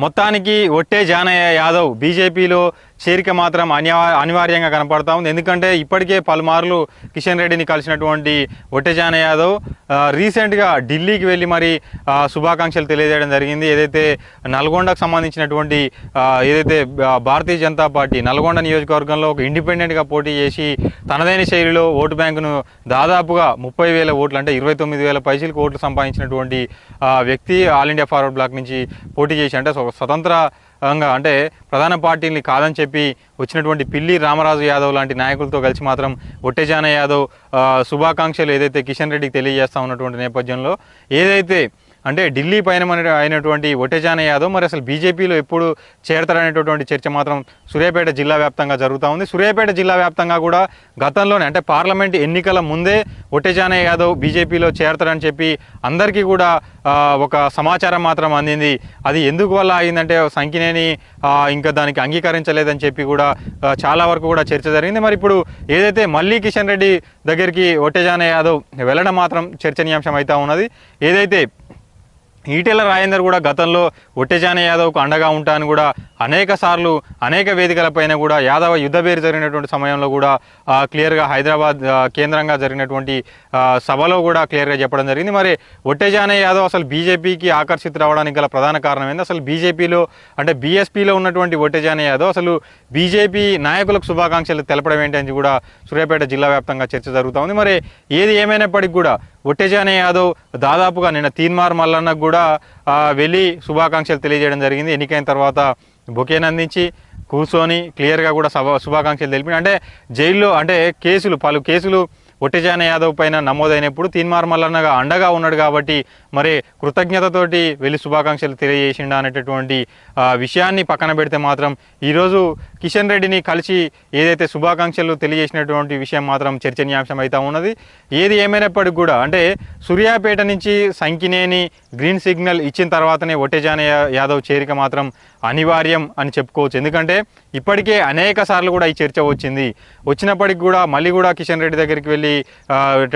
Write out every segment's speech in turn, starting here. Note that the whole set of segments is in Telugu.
మొత్తానికి ఒట్టే జానయ్య యాదవ్ బీజేపీలో చేరిక మాత్రం అనివా అనివార్యంగా కనపడతా ఉంది. ఎందుకంటే ఇప్పటికే పలుమార్లు కిషన్ రెడ్డిని కలిసినటువంటి ఒట్టెజాన యాదవ్ రీసెంట్గా ఢిల్లీకి వెళ్ళి మరి శుభాకాంక్షలు తెలియజేయడం జరిగింది. ఏదైతే నల్గొండకు సంబంధించినటువంటి ఏదైతే భారతీయ జనతా పార్టీ నల్గొండ నియోజకవర్గంలో ఒక ఇండిపెండెంట్గా పోటీ చేసి తనదైన శైలిలో ఓటు బ్యాంకును దాదాపుగా ముప్పై వేల ఓట్లు అంటే ఇరవై తొమ్మిది వేల పైసలకు ఓట్లు సంపాదించినటువంటి వ్యక్తి ఆల్ ఇండియా ఫార్వర్డ్ బ్లాక్ నుంచి పోటీ చేసి అంటే ఒక అంటే ప్రధాన పార్టీని కాదని చెప్పి వచ్చినటువంటి పిల్లి రామరాజు యాదవ్ లాంటి నాయకులతో కలిసి మాత్రం ఒట్టెజాన యాదవ్ శుభాకాంక్షలు ఏదైతే కిషన్ రెడ్డికి తెలియజేస్తా ఉన్నటువంటి నేపథ్యంలో ఏదైతే అంటే ఢిల్లీ పైన అయినటువంటి ఒటేజాన యాదవ్ మరి అసలు బీజేపీలో ఎప్పుడు చేరతారనేటటువంటి చర్చ మాత్రం సూర్యాపేట జిల్లా వ్యాప్తంగా జరుగుతూ ఉంది. సూర్యాపేట జిల్లా వ్యాప్తంగా కూడా గతంలోనే అంటే పార్లమెంట్ ఎన్నికల ముందే ఒటేజాన యాదవ్ బీజేపీలో చేరతారని చెప్పి అందరికీ కూడా ఒక సమాచారం మాత్రం అందింది. అది ఎందుకు వల్ల అయిందంటే సంఖ్యనేని ఇంకా దానికి అంగీకరించలేదని చెప్పి కూడా చాలా వరకు కూడా చర్చ జరిగింది. మరి ఇప్పుడు ఏదైతే మళ్ళీ కిషన్ రెడ్డి దగ్గరికి ఒట్టేజాన యాదవ్ వెళ్ళడం మాత్రం చర్చనీయాంశం అవుతా ఉన్నది. ఏదైతే ఈటెల రాజేందర్ కూడా గతంలో ఒట్టెజాన యాదవ్కు అండగా ఉంటాను కూడా అనేక సార్లు అనేక వేదికలపైన కూడా యాదవ యుద్ధపేరు జరిగినటువంటి సమయంలో కూడా క్లియర్గా హైదరాబాద్ కేంద్రంగా జరిగినటువంటి సభలో కూడా క్లియర్గా చెప్పడం జరిగింది. మరి ఒట్టెజాన యాదవ్ అసలు బీజేపీకి ఆకర్షిత రావడానికి గల ప్రధాన కారణం ఏంది? అసలు బీజేపీలో అంటే బీఎస్పీలో ఉన్నటువంటి ఒట్టెజాన యాదవ్ అసలు బీజేపీ నాయకులకు శుభాకాంక్షలు తెలపడం ఏంటి అని కూడా సూర్యాపేట జిల్లా వ్యాప్తంగా చర్చ జరుగుతూ ఉంది. మరి ఏది ఏమైనప్పటికీ కూడా ఒట్టేజానే యాదవ్ దాదాపుగా నిన్న తీన్మార్ మల్లన్నకు కూడా వెళ్ళి శుభాకాంక్షలు తెలియజేయడం జరిగింది. ఎన్నికైన తర్వాత బొకేని అందించి కూర్చొని క్లియర్గా కూడా సభ శుభాకాంక్షలు తెలిపి అంటే జైల్లో అంటే కేసులు పలు కేసులు ఒట్టిజాన యాదవ్ పైన నమోదైనప్పుడు తీన్మార్ మల్లన్నగా అండగా ఉన్నాడు కాబట్టి మరి కృతజ్ఞతతోటి వెళ్ళి శుభాకాంక్షలు తెలియజేసిండా అనేటటువంటి విషయాన్ని పక్కన పెడితే మాత్రం ఈరోజు కిషన్ రెడ్డిని కలిసి ఏదైతే శుభాకాంక్షలు తెలియజేసినటువంటి విషయం మాత్రం చర్చనీయాంశం అవుతా ఉన్నది. ఏది ఏమైనప్పటికీ కూడా అంటే సూర్యాపేట నుంచి సంకినేని గ్రీన్ సిగ్నల్ ఇచ్చిన తర్వాతనే ఒట్టేజాన యాదవ్ చేరిక మాత్రం అనివార్యం అని చెప్పుకోవచ్చు. ఎందుకంటే ఇప్పటికే అనేక సార్లు కూడా ఈ చర్చ వచ్చింది. వచ్చినప్పటికి కూడా మళ్ళీ కూడా కిషన్ రెడ్డి దగ్గరికి వెళ్ళి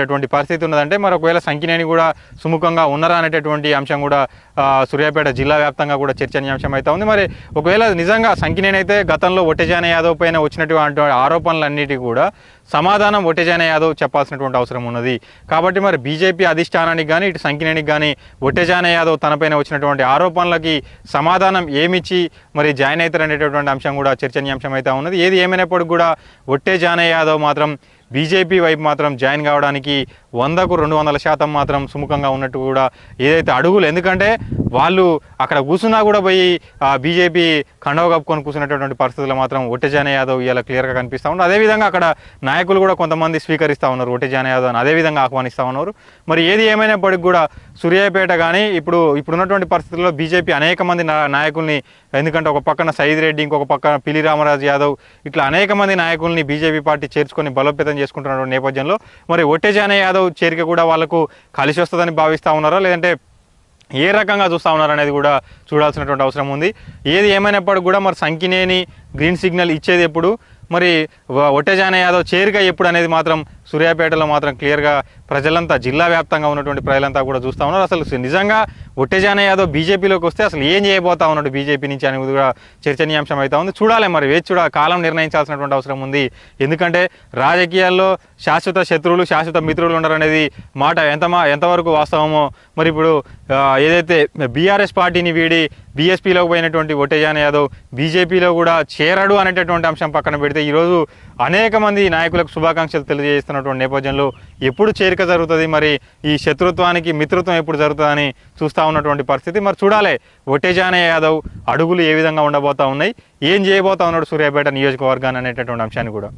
అటువంటి పరిస్థితి ఉన్నదంటే మరి ఒకవేళ సంకినేని కూడా సుముఖంగా ఉన్నారా అనేటటువంటి అంశం కూడా సూర్యాపేట జిల్లా వ్యాప్తంగా కూడా చర్చనీయాంశం అవుతా ఉంది. మరి ఒకవేళ నిజంగా సంకినేని అయితే గతంలో ఒట్టెజాన యాదవ్ పైన వచ్చినటువంటి ఆరోపణలన్నిటి కూడా సమాధానం ఒట్టెజాన యాదవ్ చెప్పాల్సినటువంటి అవసరం ఉన్నది. కాబట్టి మరి బీజేపీ అధిష్టానానికి కానీ ఇటు సంకినేనికి కానీ ఒట్టెజాన యాదవ్ తనపైన వచ్చినటువంటి ఆరోపణలకి సమాధానం ఏమిచ్చి మరి జాయిన్ అవుతారనేటటువంటి అంశం కూడా చర్చనీయాంశం అయితే ఉన్నది. ఏది ఏమైనప్పటికీ కూడా ఒట్టేజాన యాదవ్ మాత్రం బీజేపీ వైపు మాత్రం జాయిన్ కావడానికి వందకు రెండు వందల శాతం మాత్రం సుముఖంగా ఉన్నట్టు కూడా ఏదైతే అడుగులు ఎందుకంటే వాళ్ళు అక్కడ కూర్చున్నా కూడా పోయి ఆ బీజేపీ కండవ కప్పుకొని కూర్చున్నటువంటి పరిస్థితుల్లో మాత్రం ఒట్టెజాన యాదవ్ ఇలా క్లియర్గా కనిపిస్తూ ఉన్నారు. అదేవిధంగా అక్కడ నాయకులు కూడా కొంతమంది స్వీకరిస్తూ ఉన్నారు ఒట్టెజాన యాదవ్ అని. అదేవిధంగా ఆహ్వానిస్తూ ఉన్నారు. మరి ఏది ఏమైనప్పటికీ కూడా సూర్యాపేట కానీ ఇప్పుడు ఇప్పుడున్నటువంటి పరిస్థితుల్లో బీజేపీ అనేక మంది నా- నాయకుల్ని ఎందుకంటే ఒక పక్కన సైద్ రెడ్డి ఇంకొక పక్కన పిలి రామరాజు యాదవ్ ఇట్లా అనేక మంది నాయకుల్ని బీజేపీ పార్టీ చేర్చుకొని బలోపేతం చేసుకుంటున్న నేపథ్యంలో మరి ఒట్టెజాన యాదవ్ చేరిక కూడా వాళ్ళకు కలిసి వస్తుందని భావిస్తూ ఉన్నారా? లేదంటే ఏ రకంగా చూస్తా ఉన్నారు అనేది కూడా చూడాల్సినటువంటి అవసరం ఉంది. ఏది ఏమైనప్పటికీ కూడా మరి సంకినేని గ్రీన్ సిగ్నల్ ఇచ్చేది ఎప్పుడు? మరి వ- యాదవ్ చేరిక ఎప్పుడు అనేది మాత్రం సూర్యాపేటలో మాత్రం క్లియర్గా ప్రజలంతా జిల్లా వ్యాప్తంగా ఉన్నటువంటి ప్రజలంతా కూడా చూస్తూ ఉన్నారు. అసలు నిజంగా ఒట్టెజాన యాదవ్ బీజేపీలోకి వస్తే అసలు ఏం చేయబోతా ఉన్నాడు బీజేపీ నుంచి అనేది కూడా చర్చనీయాంశం అవుతా ఉంది. చూడాలి మరి వేచి చూడ కాలం నిర్ణయించాల్సినటువంటి అవసరం ఉంది. ఎందుకంటే రాజకీయాల్లో శాశ్వత శత్రువులు శాశ్వత మిత్రులు ఉండరనేది మాట ఎంతమా ఎంతవరకు వాస్తవమో మరి ఇప్పుడు ఏదైతే బీఆర్ఎస్ పార్టీని వీడి బీఎస్పీలోకి పోయినటువంటి ఒట్టేజాన యాదవ్ బీజేపీలో కూడా చేరడు అనేటటువంటి అంశం పక్కన పెడితే ఈరోజు అనేక మంది నాయకులకు శుభాకాంక్షలు చేస్తున్నటువంటి నేపథ్యంలో ఎప్పుడు చేరిక జరుగుతుంది? మరి ఈ శత్రుత్వానికి మిత్రత్వం ఎప్పుడు జరుగుతుందని చూస్తూ ఉన్నటువంటి పరిస్థితి. మరి చూడాలి ఒటేజానే యాదవ్ అడుగులు ఏ విధంగా ఉండబోతా ఉన్నాయి? ఏం చేయబోతా ఉన్నాడు సూర్యాపేట నియోజకవర్గాన్ని అనేటటువంటి అంశాన్ని కూడా.